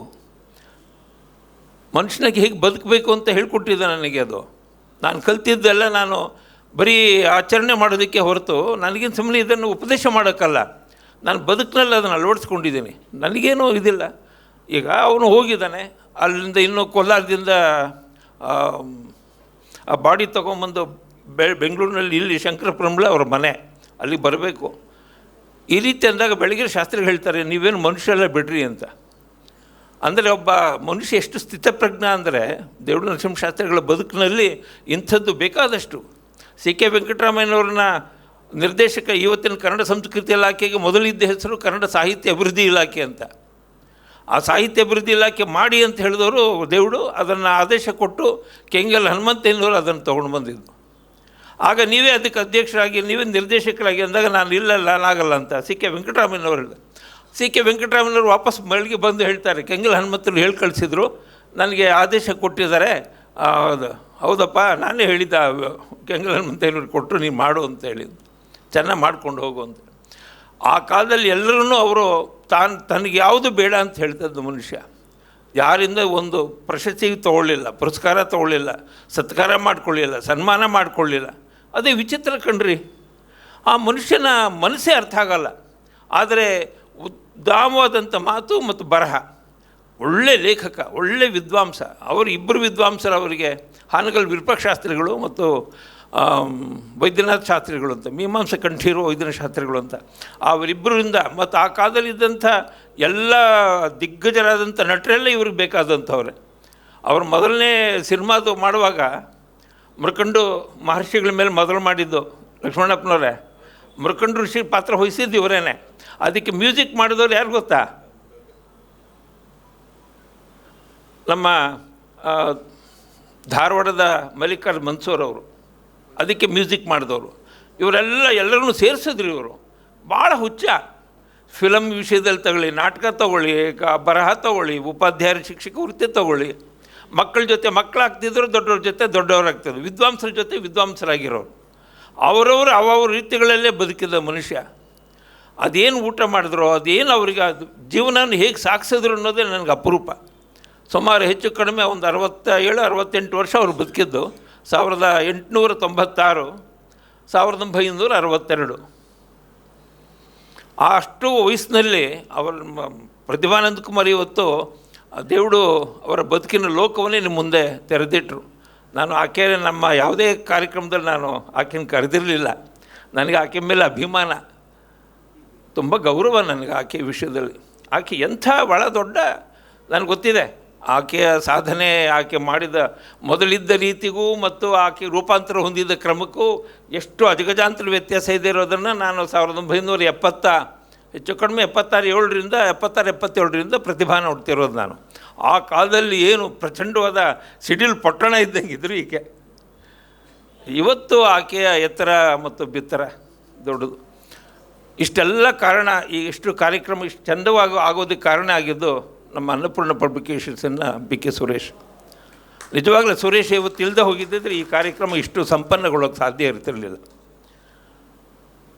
ಮನುಷ್ಯನಾಗಿ ಹೇಗೆ ಬದುಕಬೇಕು ಅಂತ ಹೇಳ್ಕೊಟ್ಟಿದ್ದೆ ನನಗೆ ಅದು. ನಾನು ಕಲ್ತಿದ್ದೆಲ್ಲ ನಾನು ಬರೀ ಆಚರಣೆ ಮಾಡೋದಕ್ಕೆ ಹೊರತು ನನಗಿನ ಸುಮ್ಮನೆ ಇದನ್ನು ಉಪದೇಶ ಮಾಡೋಕ್ಕಲ್ಲ. ನಾನು ಬದುಕಿನಲ್ಲಿ ಅದನ್ನು ಅಳವಡಿಸ್ಕೊಂಡಿದ್ದೀನಿ. ನನಗೇನು ಇದಿಲ್ಲ. ಈಗ ಅವನು ಹೋಗಿದ್ದಾನೆ ಅಲ್ಲಿಂದ ಇನ್ನೂ ಕೋಲಾರದಿಂದ ಆ, ಬಾಡಿ ತೊಗೊಂಬಂದು ಬೆ ಬೆಂಗಳೂರಿನಲ್ಲಿ ಇಲ್ಲಿ ಶಂಕರಪುರಂಲ ಅವ್ರ ಮನೆ ಅಲ್ಲಿಗೆ ಬರಬೇಕು. ಈ ರೀತಿ ಅಂದಾಗ ಬೆಳಗ್ಗೆ ಶಾಸ್ತ್ರಿಗಳು ಹೇಳ್ತಾರೆ ನೀವೇನು ಮನುಷ್ಯರೆಲ್ಲ ಬಿಡ್ರಿ ಅಂತ. ಅಂದರೆ ಒಬ್ಬ ಮನುಷ್ಯ ಎಷ್ಟು ಸ್ಥಿತಪ್ರಜ್ಞ ಅಂದರೆ ದೇವರ ನರಸಿಂಹಶಾಸ್ತ್ರಿಗಳ ಬದುಕಿನಲ್ಲಿ ಇಂಥದ್ದು ಬೇಕಾದಷ್ಟು. ಸಿ ಕೆ ವೆಂಕಟರಾಮಯ್ಯನವ್ರನ್ನ ನಿರ್ದೇಶಕ ಇವತ್ತಿನ ಕನ್ನಡ ಸಂಸ್ಕೃತಿ ಇಲಾಖೆಗೆ ಮೊದಲಿದ್ದ ಹೆಸರು ಕನ್ನಡ ಸಾಹಿತ್ಯ ಅಭಿವೃದ್ಧಿ ಇಲಾಖೆ ಅಂತ. ಆ ಸಾಹಿತ್ಯ ಅಭಿವೃದ್ಧಿ ಇಲಾಖೆ ಮಾಡಿ ಅಂತ ಹೇಳಿದವರು ದೇವರು, ಅದನ್ನು ಆದೇಶ ಕೊಟ್ಟು ಕೆಂಗಲ್ ಹನುಮಂತಯ್ಯನವರು ಅದನ್ನು ತೊಗೊಂಡು ಬಂದಿದ್ದು. ಆಗ ನೀವೇ ಅದಕ್ಕೆ ಅಧ್ಯಕ್ಷರಾಗಿ, ನೀವೇ ನಿರ್ದೇಶಕರಾಗಿ ಅಂದಾಗ ನಾನು ಇಲ್ಲ ನಾನಾಗಲ್ಲ ಅಂತ ಸಿ ಕೆ ವೆಂಕಟರಾಮಯ್ಯನವರು ಸಿ ಕೆ ವೆಂಕಟರಾಮಯ್ಯನವರು ವಾಪಸ್ ಮಳಿಗೆ ಬಂದು ಹೇಳ್ತಾರೆ, ಕೆಂಗಲ್ ಹನುಮಂತರು ಹೇಳಿ ಕಳಿಸಿದ್ರು, ನನಗೆ ಆದೇಶ ಕೊಟ್ಟಿದ್ದಾರೆ ಹೌದು ಹೌದಪ್ಪ, ನಾನೇ ಹೇಳಿದ್ದ, ಕೆಂಗಲ್ ಹನುಮಂತಯ್ಯನವ್ರು ಕೊಟ್ಟರು, ನೀನು ಮಾಡು ಅಂತ ಹೇಳಿದ್ದು. ಚೆನ್ನಾಗಿ ಮಾಡ್ಕೊಂಡು ಹೋಗು ಅಂತ. ಆ ಕಾಲದಲ್ಲಿ ಎಲ್ಲರೂ ಅವರು ತಾನು, ತನಗೆ ಯಾವುದು ಬೇಡ ಅಂತ ಹೇಳ್ತದ್ದು ಮನುಷ್ಯ. ಯಾರಿಂದ ಒಂದು ಪ್ರಶಸ್ತಿ ತೊಗೊಳ್ಳಿಲ್ಲ, ಪುರಸ್ಕಾರ ತೊಗೊಳ್ಳಿಲ್ಲ, ಸತ್ಕಾರ ಮಾಡ್ಕೊಳ್ಳಿಲ್ಲ, ಸನ್ಮಾನ ಮಾಡ್ಕೊಳ್ಳಿಲ್ಲ. ಅದೇ ವಿಚಿತ್ರ ಕಣ್ರಿ. ಆ ಮನುಷ್ಯನ ಮನಸ್ಸೇ ಅರ್ಥ ಆಗಲ್ಲ. ಆದರೆ ಉದ್ದಾಮವಾದಂಥ ಮಾತು ಮತ್ತು ಬರಹ. ಒಳ್ಳೆ ಲೇಖಕ, ಒಳ್ಳೆ ವಿದ್ವಾಂಸ. ಅವರು ಇಬ್ಬರು ವಿದ್ವಾಂಸರು ಅವರಿಗೆ ಹಾನಗಲ್ ವಿರೂಪಾಕ್ಷ ಶಾಸ್ತ್ರಿಗಳು ಮತ್ತು ವೈದ್ಯನಾಥ್ ಶಾಸ್ತ್ರಿಗಳು ಅಂತ ಮೀಮಾಂಸ ಕಂಠೀರುವ ವೈದ್ಯನಾಥ ಶಾಸ್ತ್ರಿಗಳು ಅಂತ ಅವರಿಬ್ಬರಿಂದ, ಮತ್ತು ಆ ಕಾಲದಲ್ಲಿದ್ದಂಥ ಎಲ್ಲ ದಿಗ್ಗಜರಾದಂಥ ನಟರೆಲ್ಲ ಇವ್ರಿಗೆ ಬೇಕಾದಂಥವ್ರೆ. ಅವ್ರು ಮೊದಲನೇ ಸಿನಿಮಾದು ಮಾಡುವಾಗ ಮೃಕಂಡು ಮಹರ್ಷಿಗಳ ಮೇಲೆ ಮೊದಲು ಮಾಡಿದ್ದು ಲಕ್ಷ್ಮಣಪ್ಪನವರೇ. ಮೃಕಂಡು ಋಷಿ ಪಾತ್ರ ವಹಿಸಿದ್ದು ಇವರೇನೆ. ಅದಕ್ಕೆ ಮ್ಯೂಸಿಕ್ ಮಾಡಿದವ್ರು ಯಾರು ಗೊತ್ತಾ? ನಮ್ಮ ಧಾರವಾಡದ ಮಲ್ಲಿಕಾರ್ಜುನ್ ಮನ್ಸೂರ್ ಅವರು. ಅದಕ್ಕೆ ಮ್ಯೂಸಿಕ್ ಮಾಡಿದವರು. ಇವರೆಲ್ಲ ಎಲ್ಲರನ್ನೂ ಸೇರಿಸಿದ್ರು ಇವರು. ಭಾಳ ಹುಚ್ಚ. ಫಿಲಮ್ ವಿಷಯದಲ್ಲಿ ತಗೊಳ್ಳಿ, ನಾಟಕ ತಗೊಳ್ಳಿ ಕ- ಬರಹ ತಗೊಳ್ಳಿ ಉಪಾಧ್ಯಾಯ ಶಿಕ್ಷಕ ವೃತ್ತಿ ತಗೊಳ್ಳಿ. ಮಕ್ಕಳ ಜೊತೆ ಮಕ್ಕಳಾಗ್ತಿದ್ರು, ದೊಡ್ಡವ್ರ ಜೊತೆ ದೊಡ್ಡವರಾಗ್ತಿದ್ರು. ವಿದ್ವಾಂಸರ ಜೊತೆ ವಿದ್ವಾಂಸರಾಗಿರೋರು. ಅವರವರು ಅವರ ರೀತಿಗಳಲ್ಲೇ ಬದುಕಿದ ಮನುಷ್ಯ. ಅದೇನು ಊಟ ಮಾಡಿದ್ರು, ಅದೇನು ಅವ್ರಿಗೆ ಅದು ಜೀವನನ ಹೇಗೆ ಸಾಗಿಸಿದ್ರು ಅನ್ನೋದೇ ನನಗೆ ಅಪರೂಪ. ಸುಮಾರು ಹೆಚ್ಚು ಕಡಿಮೆ ಒಂದು ಅರವತ್ತ ಏಳು ಅರವತ್ತೆಂಟು ವರ್ಷ ಅವರು ಬದುಕಿದ್ದು. ಸಾವಿರದ ಎಂಟುನೂರ ತೊಂಬತ್ತಾರು, ಸಾವಿರದ ಒಂಬೈನೂರ ಅರವತ್ತೆರಡು. ಆ ಅಷ್ಟು ವಯಸ್ಸಿನಲ್ಲಿ ಅವರ ಪ್ರತಿಭಾನಂದ ಕುಮಾರ್ ಇವತ್ತು ದೇವರು ಅವರ ಬದುಕಿನ ಲೋಕವನ್ನೇ ನಿಮ್ಮ ಮುಂದೆ ತೆರೆದಿಟ್ಟರು ನಾನು ಆಕೆ ನಮ್ಮ ಯಾವುದೇ ಕಾರ್ಯಕ್ರಮದಲ್ಲಿ ನಾನು ಆಕೆನ ಕರೆದಿರಲಿಲ್ಲ. ನನಗೆ ಆಕೆ ಮೇಲೆ ಅಭಿಮಾನ. ತುಂಬ ಗೌರವ ನನಗೆ ಆಕೆ ವಿಷಯದಲ್ಲಿ. ಆಕೆ ಎಂಥ ಭಾಳ ದೊಡ್ಡ, ನನಗೆ ಗೊತ್ತಿದೆ. ಆಕೆಯ ಸಾಧನೆ, ಆಕೆ ಮಾಡಿದ ಮೊದಲಿದ್ದ ರೀತಿಗೂ ಮತ್ತು ಆಕೆ ರೂಪಾಂತರ ಹೊಂದಿದ ಕ್ರಮಕ್ಕೂ ಎಷ್ಟು ಅಜಗಜಾಂತರ ವ್ಯತ್ಯಾಸ ಇದೆ ಇರೋದನ್ನು ನಾನು ಸಾವಿರದ ಒಂಬೈನೂರ ಎಪ್ಪತ್ತ, ಹೆಚ್ಚು ಕಡಿಮೆ ಎಪ್ಪತ್ತಾರು ಏಳರಿಂದ ಎಪ್ಪತ್ತಾರು ಎಪ್ಪತ್ತೇಳರಿಂದ ಪ್ರತಿಭಾ ನೋಡ್ತಿರೋದು ನಾನು. ಆ ಕಾಲದಲ್ಲಿ ಏನು ಪ್ರಚಂಡವಾದ ಸಿಡಿಲ್ ಪಟ್ಟಣ ಇದ್ದಂಗಿದ್ರು ಈಕೆ. ಇವತ್ತು ಆಕೆಯ ಎತ್ತರ ಮತ್ತು ಬಿತ್ತರ ದೊಡ್ಡದು. ಇಷ್ಟೆಲ್ಲ ಕಾರಣ, ಈ ಇಷ್ಟು ಕಾರ್ಯಕ್ರಮ ಇಷ್ಟು ಚಂದವಾಗಿ ಆಗೋದಕ್ಕೆ ಕಾರಣ ಆಗಿದ್ದು ನಮ್ಮ ಅನ್ನಪೂರ್ಣ ಪಬ್ಲಿಕೇಶನ್ಸನ್ನು ಬಿ ಕೆ ಸುರೇಶ್. ನಿಜವಾಗ್ಲೂ ಸುರೇಶ್ ಇವತ್ತು ಇಲ್ಲದೆ ಹೋಗಿದ್ದಿದ್ರೆ ಈ ಕಾರ್ಯಕ್ರಮ ಇಷ್ಟು ಸಂಪನ್ನಗೊಳ್ಳೋಕೆ ಸಾಧ್ಯ ಇರ್ತಿರಲಿಲ್ಲ.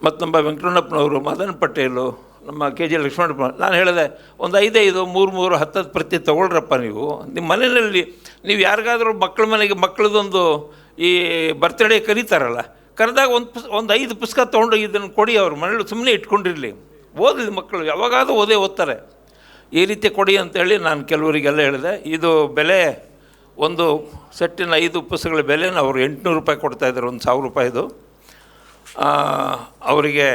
ಮತ್ತು ನಮ್ಮ ವೆಂಕಟಣ್ಣಪ್ಪನವರು ಮದನ್ ಪಟೇಲು, ನಮ್ಮ ಕೆ ಜಿ ಲಕ್ಷ್ಮಣಪ್ಪ, ನಾನು ಹೇಳಿದೆ, ಒಂದು ಐದೈದು, ಮೂರು ಮೂರು ಹತ್ತತ್ತು ಪ್ರತಿ ತೊಗೊಳ್ರಪ್ಪ ನೀವು. ನಿಮ್ಮ ಮನೆಯಲ್ಲಿ ನೀವು ಯಾರಿಗಾದರೂ ಮಕ್ಕಳ ಮನೆಗೆ ಮಕ್ಕಳದೊಂದು ಈ ಬರ್ತ್ಡೇ ಕರೀತಾರಲ್ಲ, ಕರೆದಾಗ ಒಂದು ಪುಸ್, ಒಂದು ಐದು ಪುಸ್ತಕ ತೊಗೊಂಡೋಗಿ ಇದನ್ನು ಕೊಡಿ ಅವರು, ಮನೇಲಿ ಸುಮ್ಮನೆ ಇಟ್ಕೊಂಡಿರಲಿ. ಓದಲಿ ಮಕ್ಕಳು ಯಾವಾಗಾದರೂ ಓದೇ ಓದ್ತಾರೆ. ಈ ರೀತಿ ಕೊಡಿ ಅಂತೇಳಿ ನಾನು ಕೆಲವರಿಗೆಲ್ಲ ಹೇಳಿದೆ. ಇದು ಬೆಲೆ ಒಂದು ಸೆಟ್ಟಿನ ಐದು ಪುಸ್ತಕಗಳ ಬೆಲೆನ ಅವರು ಎಂಟುನೂರು ರೂಪಾಯಿ ಕೊಡ್ತಾಯಿದ್ದಾರೆ ಒಂದು ಸಾವಿರ ರೂಪಾಯಿದು ಅವರಿಗೆ,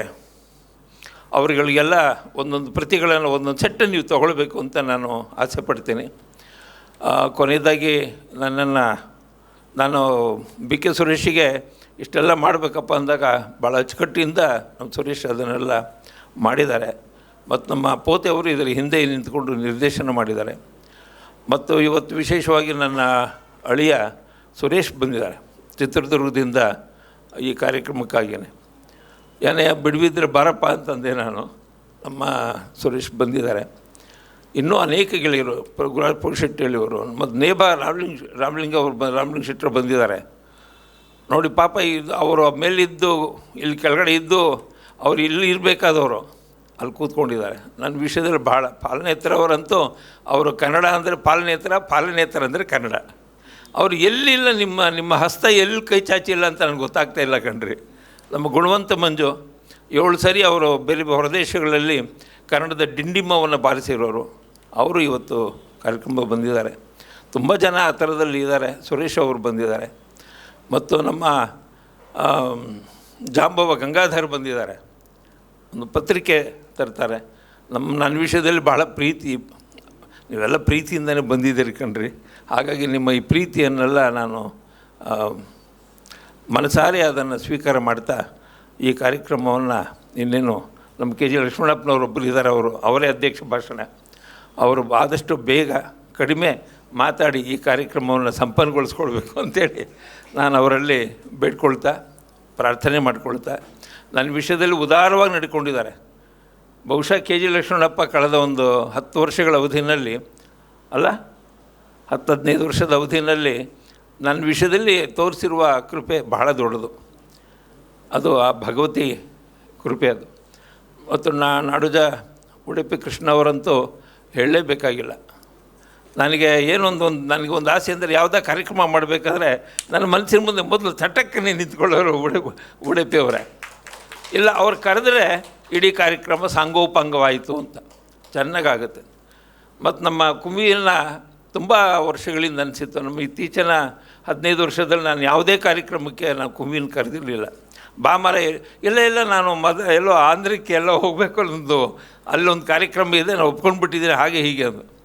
ಅವರುಗಳಿಗೆಲ್ಲ ಒಂದೊಂದು ಪ್ರತಿಗಳನ್ನು ಒಂದೊಂದು ಸೆಟ್ಟನ್ನು ನೀವು ತಗೊಳ್ಬೇಕು ಅಂತ ನಾನು ಆಸೆ ಪಡ್ತೀನಿ. ಕೊನೆಯದಾಗಿ ನನ್ನನ್ನು, ನಾನು ಬಿ ಕೆ ಸುರೇಶಿಗೆ ಇಷ್ಟೆಲ್ಲ ಮಾಡಬೇಕಪ್ಪ ಅಂದಾಗ ಭಾಳ ಅಚ್ಚುಕಟ್ಟಿಯಿಂದ ನಮ್ಮ ಸುರೇಶ್ ಅದನ್ನೆಲ್ಲ ಮಾಡಿದ್ದಾರೆ. ಮತ್ತು ನಮ್ಮ ಪೋತೆಯವರು ಇದರ ಹಿಂದೆ ನಿಂತ್ಕೊಂಡು ನಿರ್ದೇಶನ ಮಾಡಿದ್ದಾರೆ. ಮತ್ತು ಇವತ್ತು ವಿಶೇಷವಾಗಿ ನನ್ನ ಅಳಿಯ ಸುರೇಶ್ ಬಂದಿದ್ದಾರೆ. ಚಿತ್ರದುರ್ಗದಿಂದ ಈ ಕಾರ್ಯಕ್ರಮಕ್ಕಾಗಿಯೇ. ಏನೇ ಬಿಡುವಿದ್ರೆ ಬಾರಪ್ಪ ಅಂತಂದೆ ನಾನು. ನಮ್ಮ ಸುರೇಶ್ ಬಂದಿದ್ದಾರೆ. ಇನ್ನೂ ಅನೇಕ ಗೆಳೆಯರು ಪ್ರ- ಶೆಟ್ಟಿ ಹೇಳಿವರು ಮತ್ತು ನೇಬಾ ರಾಮಲಿಂಗ್, ರಾಮಲಿಂಗ ಅವರು ಬ, ರಾಮಲಿಂಗ ಶೆಟ್ಟರು ಬಂದಿದ್ದಾರೆ. ನೋಡಿ ಪಾಪ ಇದು, ಅವರು ಮೇಲಿದ್ದು, ಇಲ್ಲಿ ಕೆಳಗಡೆ ಇದ್ದು, ಅವರು ಇಲ್ಲಿ ಇರಬೇಕಾದವರು. ಅಲ್ಲಿ ಕೂತ್ಕೊಂಡಿದ್ದಾರೆ. ನನ್ನ ವಿಷಯದಲ್ಲಿ ಭಾಳ, ಪಾಲನೇತರವರಂತೂ ಅವರು ಕನ್ನಡ ಅಂದರೆ ಪಾಲನೇತರ ಪಾಲನೇತರ ಅಂದರೆ ಕನ್ನಡ. ಅವರು ಎಲ್ಲಿಲ್ಲ ನಿಮ್ಮ ನಿಮ್ಮ ಹಸ್ತ ಎಲ್ಲಿ ಕೈ ಚಾಚಿಲ್ಲ ಅಂತ ನನಗೆ ಗೊತ್ತಾಗ್ತಾ ಇಲ್ಲ ಕಣ್ರಿ. ನಮ್ಮ ಗುಣವಂತ ಮಂಜು, ಏಳು ಸರಿ ಅವರು ಬೇರೆ ಹೊರದೇಶಗಳಲ್ಲಿ ಕನ್ನಡದ ಡಿಂಡಿಮವನ್ನು ಬಾರಿಸಿರೋರು. ಅವರು ಇವತ್ತು ಕಾರ್ಯಕ್ರಮ ಬಂದಿದ್ದಾರೆ. ತುಂಬ ಜನ ಆ ಥರದಲ್ಲಿ ಇದ್ದಾರೆ. ಸುರೇಶ್ ಅವರು ಬಂದಿದ್ದಾರೆ. ಮತ್ತು ನಮ್ಮ ಜಾಂಬವ ಗಂಗಾಧರ್ ಬಂದಿದ್ದಾರೆ. ಒಂದು ಪತ್ರಿಕೆ ತರ್ತಾರೆ. ನಮ್ಮ ನನ್ನ ವಿಷಯದಲ್ಲಿ ಭಾಳ ಪ್ರೀತಿ, ನೀವೆಲ್ಲ ಪ್ರೀತಿಯಿಂದನೇ ಬಂದಿದ್ದೀರಿ ಕಣ್ರಿ. ಹಾಗಾಗಿ ನಿಮ್ಮ ಈ ಪ್ರೀತಿಯನ್ನೆಲ್ಲ ನಾನು ಮನಸಾರೆ ಅದನ್ನು ಸ್ವೀಕಾರ ಮಾಡ್ತಾ ಈ ಕಾರ್ಯಕ್ರಮವನ್ನು ಇನ್ನೇನು ನಮ್ಮ ಕೆ ಜಿ ಲಕ್ಷ್ಮಣಪ್ಪನವರೊಬ್ಬರು ಇದ್ದಾರೆ ಅವರು ಅವರೇ ಅಧ್ಯಕ್ಷ ಭಾಷಣ. ಅವರು ಆದಷ್ಟು ಬೇಗ ಕಡಿಮೆ ಮಾತಾಡಿ ಈ ಕಾರ್ಯಕ್ರಮವನ್ನು ಸಂಪನ್ನಗೊಳಿಸ್ಕೊಳ್ಬೇಕು ಅಂತೇಳಿ ನಾನು ಅವರಲ್ಲಿ ಬೇಡ್ಕೊಳ್ತಾ, ಪ್ರಾರ್ಥನೆ ಮಾಡ್ಕೊಳ್ತಾ ನನ್ನ ವಿಷಯದಲ್ಲಿ ಉದಾರವಾಗಿ ನಡ್ಕೊಂಡಿದ್ದಾರೆ. ಬಹುಶಃ ಕೆ ಜಿ ಲಕ್ಷ್ಮಣಪ್ಪ ಕಳೆದ ಒಂದು ಹತ್ತು ವರ್ಷಗಳ ಅವಧಿನಲ್ಲಿ, ಅಲ್ಲ? ಹತ್ತು ಹದಿನೈದು ವರ್ಷದ ಅವಧಿನಲ್ಲಿ ನನ್ನ ವಿಷಯದಲ್ಲಿ ತೋರಿಸಿರುವ ಕೃಪೆ ಬಹಳ ದೊಡ್ಡದು. ಅದು ಆ ಭಗವತಿ ಕೃಪೆ ಅದು. ಮತ್ತು ನಾ ನಾಡುಜ ಉಡುಪಿ ಕೃಷ್ಣ ಅವರಂತೂ ಹೇಳಲೇಬೇಕಾಗಿಲ್ಲ. ನನಗೆ ಏನೊಂದು ಒಂದು, ನನಗೆ ಒಂದು ಆಸೆ ಅಂದರೆ ಯಾವುದೇ ಕಾರ್ಯಕ್ರಮ ಮಾಡಬೇಕಾದ್ರೆ ನನ್ನ ಮನಸ್ಸಿನ ಮುಂದೆ ಮೊದಲು ಚಟಕ್ಕನೆ ನಿಂತ್ಕೊಳ್ಳೋರು ಉಡುಪಿ ಉಡುಪಿಯವರೇ. ಇಲ್ಲ, ಅವ್ರು ಕರೆದ್ರೆ ಇಡೀ ಕಾರ್ಯಕ್ರಮ ಸಾಂಗೋಪಾಂಗವಾಯಿತು ಅಂತ. ಚೆನ್ನಾಗಾಗುತ್ತೆ. ಮತ್ತು ನಮ್ಮ ಕುಂಬಿಯನ್ನು ತುಂಬ ವರ್ಷಗಳಿಂದ ಅನಿಸಿತ್ತು. ನಮ್ಮ ಇತ್ತೀಚಿನ ಹದಿನೈದು ವರ್ಷದಲ್ಲಿ ನಾನು ಯಾವುದೇ ಕಾರ್ಯಕ್ರಮಕ್ಕೆ ನಾನು ಕುಂಬಿನ ಕರೆದಿರಲಿಲ್ಲ. ಬಾಮರ ಇಲ್ಲ ಇಲ್ಲ, ನಾನು ಮದ, ಎಲ್ಲೋ ಆಂಧ್ರಕ್ಕೆ ಎಲ್ಲೋ ಹೋಗಬೇಕು ಅನ್ನೋದು ಅಲ್ಲೊಂದು ಕಾರ್ಯಕ್ರಮ ಇದೆ ನಾನು ಒಪ್ಕೊಂಡ್ಬಿಟ್ಟಿದ್ದೀನಿ ಹಾಗೆ ಹೀಗೆ ಅಂದು.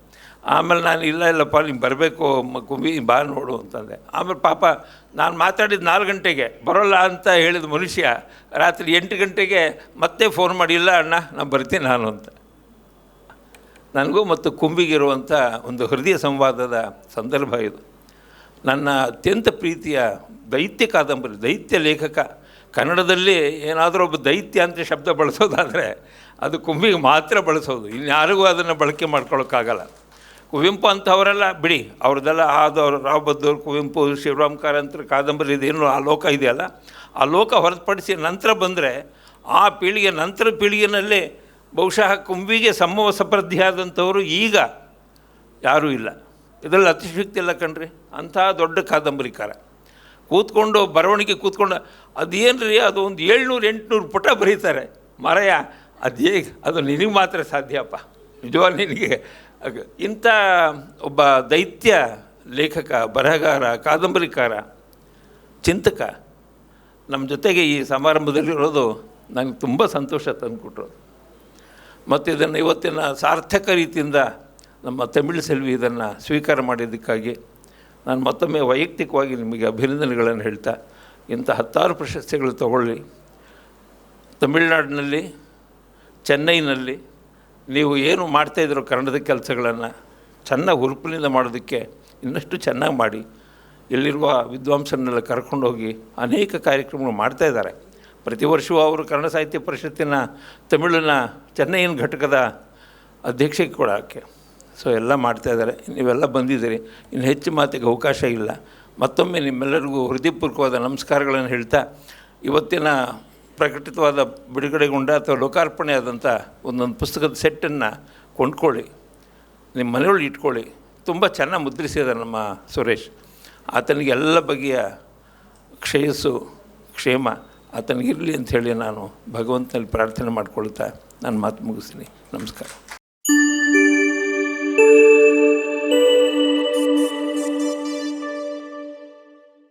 ಆಮೇಲೆ ನಾನು, ಇಲ್ಲ, ಇಲ್ಲಪ್ಪ, ನೀನು ಬರಬೇಕು ಕುಂಬಿ ಬಾ ನೋಡು ಅಂತಂದೆ. ಆಮೇಲೆ ಪಾಪ, ನಾನು ಮಾತಾಡಿದ ನಾಲ್ಕು ಗಂಟೆಗೆ, ಬರೋಲ್ಲ ಅಂತ ಹೇಳಿದ ಮನುಷ್ಯ ರಾತ್ರಿ ಎಂಟು ಗಂಟೆಗೆ ಮತ್ತೆ ಫೋನ್ ಮಾಡಿ, ಇಲ್ಲ ಅಣ್ಣ, ನಾನು ಬರ್ತೀನಿ ನಾನು ಅಂತ. ನನಗೂ ಮತ್ತು ಕುಂಬಿಗಿರುವಂಥ ಒಂದು ಹೃದಯ ಸಂವಾದದ ಸಂದರ್ಭ ಇದು. ನನ್ನ ಅತ್ಯಂತ ಪ್ರೀತಿಯ ದೈತ್ಯ ಕಾದಂಬರಿ, ದೈತ್ಯ ಲೇಖಕ. ಕನ್ನಡದಲ್ಲಿ ಏನಾದರೂ ಒಬ್ಬ ದೈತ್ಯ ಅಂತ ಶಬ್ದ ಬಳಸೋದಾದರೆ, ಅದು ಕುಂಬಿಗೆ ಮಾತ್ರ ಬಳಸೋದು. ಇನ್ಯಾರಿಗೂ ಅದನ್ನು ಬಳಕೆ ಮಾಡ್ಕೊಳ್ಳೋಕ್ಕಾಗಲ್ಲ ಕುವೆಂಪು ಅಂಥವರೆಲ್ಲ ಬಿಡಿ, ಅವ್ರದ್ದೆಲ್ಲ ಆದವರು ರಾವ್ ಬದ್ದವ್ರು ಕುವೆಂಪು, ಶಿವರಾಮ್ ಕಾರಂತರ, ಕಾದಂಬರಿ ಇದೇನು ಆ ಲೋಕ ಇದೆಯಲ್ಲ, ಆ ಲೋಕ ಹೊರತುಪಡಿಸಿ ನಂತರ ಬಂದರೆ ಆ ಪೀಳಿಗೆ ನಂತರ ಪೀಳಿಗೆನಲ್ಲಿ ಬಹುಶಃ ಕುಂಬಿಗೆ ಸಮವಸಪ್ರದ್ಧಿಯಾದಂಥವರು ಈಗ ಯಾರೂ ಇಲ್ಲ. ಇದರಲ್ಲಿ ಅತಿಶಕ್ತಿ ಇಲ್ಲ ಕಣ್ರಿ, ಅಂಥ ದೊಡ್ಡ ಕಾದಂಬರಿಕಾರ. ಕೂತ್ಕೊಂಡು ಬರವಣಿಗೆ ಕೂತ್ಕೊಂಡು ಅದೇನು ರೀ ಅದು ಒಂದು ಏಳ್ನೂರು, ಎಂಟುನೂರು ಪುಟ ಬರೀತಾರೆ. ಮರಯ, ಅದು ಹೇಗೆ ಅದು ನಿನಗೆ ಮಾತ್ರ ಸಾಧ್ಯಪ್ಪ ನಿಜವಾಗಿ ನಿನಗೆ ಇಂಥ ಒಬ್ಬ ದೈತ್ಯ ಲೇಖಕ, ಬರಹಗಾರ, ಕಾದಂಬರಿಕಾರ, ಚಿಂತಕ, ನಮ್ಮ ಜೊತೆಗೆ ಈ ಸಮಾರಂಭದಲ್ಲಿರೋದು ನನಗೆ ತುಂಬ ಸಂತೋಷ ತಂದುಕೊಟ್ರು. ಮತ್ತು ಇದನ್ನು ಇವತ್ತಿನ ಸಾರ್ಥಕ ರೀತಿಯಿಂದ ನಮ್ಮ ತಮಿಳು ಸೆಲ್ವಿ ಇದನ್ನು ಸ್ವೀಕಾರ ಮಾಡಿದ್ದಕ್ಕಾಗಿ ನಾನು ಮತ್ತೊಮ್ಮೆ ವೈಯಕ್ತಿಕವಾಗಿ ನಿಮಗೆ ಅಭಿನಂದನೆಗಳನ್ನು ಹೇಳ್ತಾ, ಇಂಥ ಹತ್ತಾರು ಪ್ರಶಸ್ತಿಗಳು ತಗೊಳ್ಳಿ. ತಮಿಳುನಾಡಿನಲ್ಲಿ, ಚೆನ್ನೈನಲ್ಲಿ ನೀವು ಏನು ಮಾಡ್ತಾಯಿದ್ರು ಕನ್ನಡದ ಕೆಲಸಗಳನ್ನು ಚೆನ್ನಾಗಿ ಹುರುಪಿನಿಂದ ಮಾಡೋದಕ್ಕೆ ಇನ್ನಷ್ಟು ಚೆನ್ನಾಗಿ ಮಾಡಿ. ಇಲ್ಲಿರುವ ವಿದ್ವಾಂಸರನ್ನೆಲ್ಲ ಕರ್ಕೊಂಡೋಗಿ ಅನೇಕ ಕಾರ್ಯಕ್ರಮಗಳು ಮಾಡ್ತಾ ಇದ್ದಾರೆ. ಪ್ರತಿ ವರ್ಷವೂ ಅವರು ಕನ್ನಡ ಸಾಹಿತ್ಯ ಪರಿಷತ್ತಿನ ತಮಿಳಿನ ಚೆನ್ನೈನ ಘಟಕದ ಅಧ್ಯಕ್ಷಕ್ಕೆ ಕೊಡೋಕ್ಕೆ ಸೊ ಎಲ್ಲ ಮಾಡ್ತಾಯಿದ್ದಾರೆ ನೀವೆಲ್ಲ ಬಂದಿದ್ದೀರಿ. ಇನ್ನು ಹೆಚ್ಚು ಮಾತಿಗೆ ಅವಕಾಶ ಇಲ್ಲ. ಮತ್ತೊಮ್ಮೆ ನಿಮ್ಮೆಲ್ಲರಿಗೂ ಹೃದಯಪೂರ್ವಕವಾದ ನಮಸ್ಕಾರಗಳನ್ನು ಹೇಳ್ತಾ, ಇವತ್ತಿನ ಪ್ರಕಟಿತವಾದ ಬಿಡುಗಡೆಗೊಂಡ ಅಥವಾ ಲೋಕಾರ್ಪಣೆ ಆದಂಥ ಒಂದೊಂದು ಪುಸ್ತಕದ ಸೆಟ್ಟನ್ನು ಕೊಂಡ್ಕೊಳ್ಳಿ. ನಿಮ್ಮ ಮನೆಯೊಳಗೆ ಇಟ್ಕೊಳ್ಳಿ. ತುಂಬ ಚೆನ್ನಾಗಿ ಮುದ್ರಿಸಿದ ನಮ್ಮ ಸುರೇಶ್. ಆತನಿಗೆ ಎಲ್ಲ ಬಗೆಯ ಕ್ಷೇಯಸ್ಸು, ಕ್ಷೇಮ ಆತನಿಗಿರಲಿ ಅಂಥೇಳಿ ನಾನು ಭಗವಂತನಲ್ಲಿ ಪ್ರಾರ್ಥನೆ ಮಾಡಿಕೊಳ್ತಾ ನಾನು ಮಾತು ಮುಗಿಸ್ತೀನಿ. ನಮಸ್ಕಾರ.